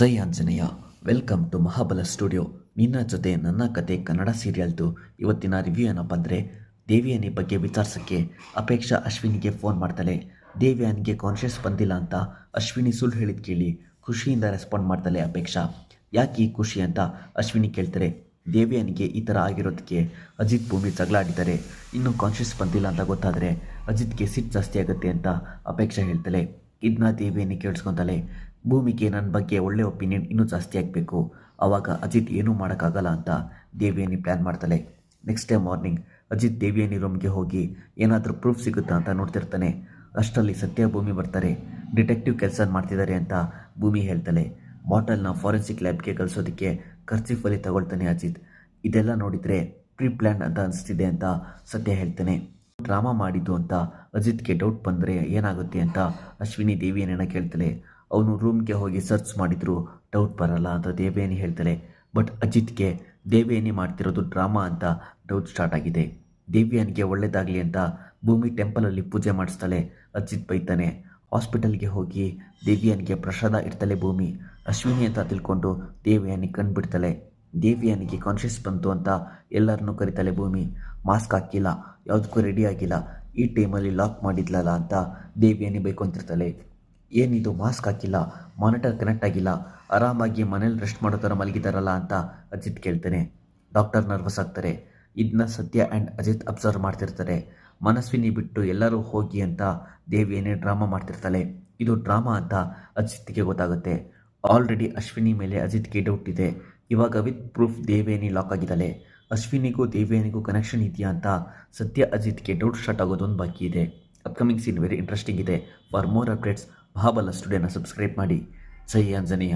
Jai Anjaneya, welcome to Mahabala studio. ನಿನ್ನ ಜೊತೆ ನನ್ನ ಕತೆ ಕನ್ನಡ ಸೀರಿಯಲ್ದು. ಇವತ್ತಿನ ರಿವ್ಯೂ ಏನಪ್ಪ ಅಂದರೆ, ದೇವಿಯಾನಿ ಬಗ್ಗೆ ವಿಚಾರಿಸೋಕ್ಕೆ ಅಪೇಕ್ಷಾ ಅಶ್ವಿನಿಗೆ ಫೋನ್ ಮಾಡ್ತಾಳೆ. ದೇವಿಯಾನಿಗೆ ಕಾನ್ಷಿಯಸ್ ಬಂದಿಲ್ಲ ಅಂತ ಅಶ್ವಿನಿ ಸುಳ್ಳು ಹೇಳಿದ ಕೇಳಿ ಖುಷಿಯಿಂದ ರೆಸ್ಪಾಂಡ್ ಮಾಡ್ತಾಳೆ ಅಪೇಕ್ಷಾ. ಯಾಕೆ ಈ ಖುಷಿ ಅಂತ ಅಶ್ವಿನಿ ಕೇಳ್ತಾರೆ. ದೇವಿಯಾನಿಗೆ ಈ ಥರ ಆಗಿರೋದಕ್ಕೆ ಅಜಿತ್ ಭೂಮಿ ಜಗಳ ಆಡಿದ್ದಾರೆ. ಇನ್ನೂ ಕಾನ್ಷಿಯಸ್ ಬಂದಿಲ್ಲ ಅಂತ ಗೊತ್ತಾದರೆ ಅಜಿತ್ಗೆ ಸಿಟ್ಟು ಜಾಸ್ತಿ ಆಗುತ್ತೆ ಅಂತ ಅಪೇಕ್ಷಾ ಹೇಳ್ತಾಳೆ. ಇದನ್ನ ದೇವಿಯನ್ನು ಕೇಳಿಸ್ಕೊತಾಳೆ. ಭೂಮಿಗೆ ನನ್ನ ಬಗ್ಗೆ ಒಳ್ಳೆ ಒಪಿನಿಯನ್ ಇನ್ನೂ ಜಾಸ್ತಿ ಆಗಬೇಕು. ಆವಾಗ ಅಜಿತ್ ಏನೂ ಮಾಡೋಕ್ಕಾಗಲ್ಲ ಅಂತ ದೇವಿಯಾನಿ ಪ್ಲ್ಯಾನ್ ಮಾಡ್ತಾಳೆ. Next day morning Ajit Devyani ರೂಮ್ಗೆ ಹೋಗಿ ಏನಾದರೂ ಪ್ರೂಫ್ ಸಿಗುತ್ತಾ ಅಂತ ನೋಡ್ತಿರ್ತಾನೆ. ಅಷ್ಟರಲ್ಲಿ ಸತ್ಯ ಭೂಮಿ ಬರ್ತಾರೆ. ಡಿಟೆಕ್ಟಿವ್ ಕೆಲಸ ಮಾಡ್ತಿದ್ದಾರೆ ಅಂತ ಭೂಮಿ ಹೇಳ್ತಾಳೆ. ಬಾಟಲ್ನ ಫಾರೆನ್ಸಿಕ್ ಲ್ಯಾಬ್ಗೆ ಕಳಿಸೋದಕ್ಕೆ ಖರ್ಚಿಫಲ್ಲಿ ತಗೊಳ್ತಾನೆ ಅಜಿತ್. ಇದೆಲ್ಲ ನೋಡಿದರೆ ಪ್ರೀ ಪ್ಲ್ಯಾನ್ ಅಂತ ಅನಿಸ್ತಿದೆ ಅಂತ ಸತ್ಯ ಹೇಳ್ತಾನೆ. ಡ್ರಾಮಾ ಮಾಡಿದ್ದು ಅಂತ ಅಜಿತ್ಗೆ ಡೌಟ್ ಬಂದರೆ ಏನಾಗುತ್ತೆ ಅಂತ ಅಶ್ವಿನಿ ದೇವಿಯನ್ನ ಕೇಳ್ತಾಳೆ. ಅವನು ರೂಮ್ಗೆ ಹೋಗಿ ಸರ್ಚ್ ಮಾಡಿದ್ರು ಡೌಟ್ ಬರಲ್ಲ ಅಂತ ದೇವೇನಿ ಹೇಳ್ತಾರೆ ಬಟ್ ಅಜಿತ್ಗೆ ದೇವೇನಿ ಮಾಡ್ತಿರೋದು ಡ್ರಾಮಾ ಅಂತ ಡೌಟ್ ಸ್ಟಾರ್ಟ್ ಆಗಿದೆ. ದೇವಿಯನಿಗೆ ಒಳ್ಳೆಯದಾಗಲಿ ಅಂತ ಭೂಮಿ ಟೆಂಪಲಲ್ಲಿ ಪೂಜೆ ಮಾಡಿಸ್ತಾಳೆ. ಅಜಿತ್ ಬೈತಾನೆ ಹಾಸ್ಪಿಟಲ್ಗೆ ಹೋಗಿ ದೇವಿಯನಿಗೆ ಪ್ರಸಾದ ಇಡ್ತಾಳೆ ಭೂಮಿ. ಅಶ್ವಿನಿ ಅಂತ ತಿಳ್ಕೊಂಡು ದೇವಿಯನಿ ಕಂಡುಬಿಡ್ತಾಳೆ ದೇವಿಯನಿಗೆ ಕಾನ್ಷಿಯಸ್ ಬಂತು ಅಂತ ಎಲ್ಲರನ್ನೂ ಕರಿತಾಳೆ ಭೂಮಿ. ಮಾಸ್ಕ್ ಹಾಕಿಲ್ಲ, ಯಾವುದಕ್ಕೂ ರೆಡಿ ಆಗಿಲ್ಲ. ಈ ಟೈಮಲ್ಲಿ ಲಾಕ್ ಮಾಡಿದ್ಲಲ್ಲ ಅಂತ ದೇವಿಯನಿ ಬೈಕೊಂತಿರ್ತಾಳೆ. ಏನಿದು ಮಾಸ್ಕ್ ಹಾಕಿಲ್ಲ ಮಾನಿಟರ್ ಕನೆಕ್ಟ್ ಆಗಿಲ್ಲ, ಆರಾಮಾಗಿ ಮನೇಲಿ ರೆಸ್ಟ್ ಮಾಡೋ ಥರ ಮಲಗಿದಾರಲ್ಲ ಅಂತ ಅಜಿತ್ ಕೇಳ್ತೇನೆ. ಡಾಕ್ಟರ್ ನರ್ವಸ್ ಆಗ್ತಾರೆ. ಇದನ್ನ ಸತ್ಯ ಆ್ಯಂಡ್ ಅಜಿತ್ ಅಬ್ಸರ್ವ್ ಮಾಡ್ತಿರ್ತಾರೆ. ಮನಸ್ವಿನಿ ಬಿಟ್ಟು ಎಲ್ಲರೂ ಹೋಗಿ ಅಂತ ದೇವಿಯನ್ನೇ ಡ್ರಾಮಾ ಮಾಡ್ತಿರ್ತಾಳೆ. ಇದು ಡ್ರಾಮಾ ಅಂತ ಅಜಿತ್ಗೆ ಗೊತ್ತಾಗುತ್ತೆ. ಆಲ್ರೆಡಿ ಅಶ್ವಿನಿ ಮೇಲೆ ಅಜಿತ್ಗೆ ಡೌಟ್ ಇದೆ. ಇವಾಗ ವಿತ್ ಪ್ರೂಫ್ ದೇವೇನಿ ಲಾಕ್ ಆಗಿದ್ದಾಳೆ. ಅಶ್ವಿನಿಗೂ ದೇವೇನಿಗೂ ಕನೆಕ್ಷನ್ ಇದೆಯಾ ಅಂತ ಸತ್ಯ ಅಜಿತ್ಗೆ ಡೌಟ್ ಸ್ಟಾರ್ಟ್ ಆಗೋದೊಂದು ಬಾಕಿ ಇದೆ. ಅಪ್ಕಮಿಂಗ್ ಸೀನ್ ವೆರಿ ಇಂಟ್ರೆಸ್ಟಿಂಗ್ ಇದೆ. ಫಾರ್ ಮೋರ್ ಅಪ್ಡೇಟ್ಸ್ ಮಹಾಬಲ ಸ್ಟುಡಿಯೋನ ಸಬ್ಸ್ಕ್ರೈಬ್ ಮಾಡಿ. ಸಹಿ ಆಂಜನೇಯ.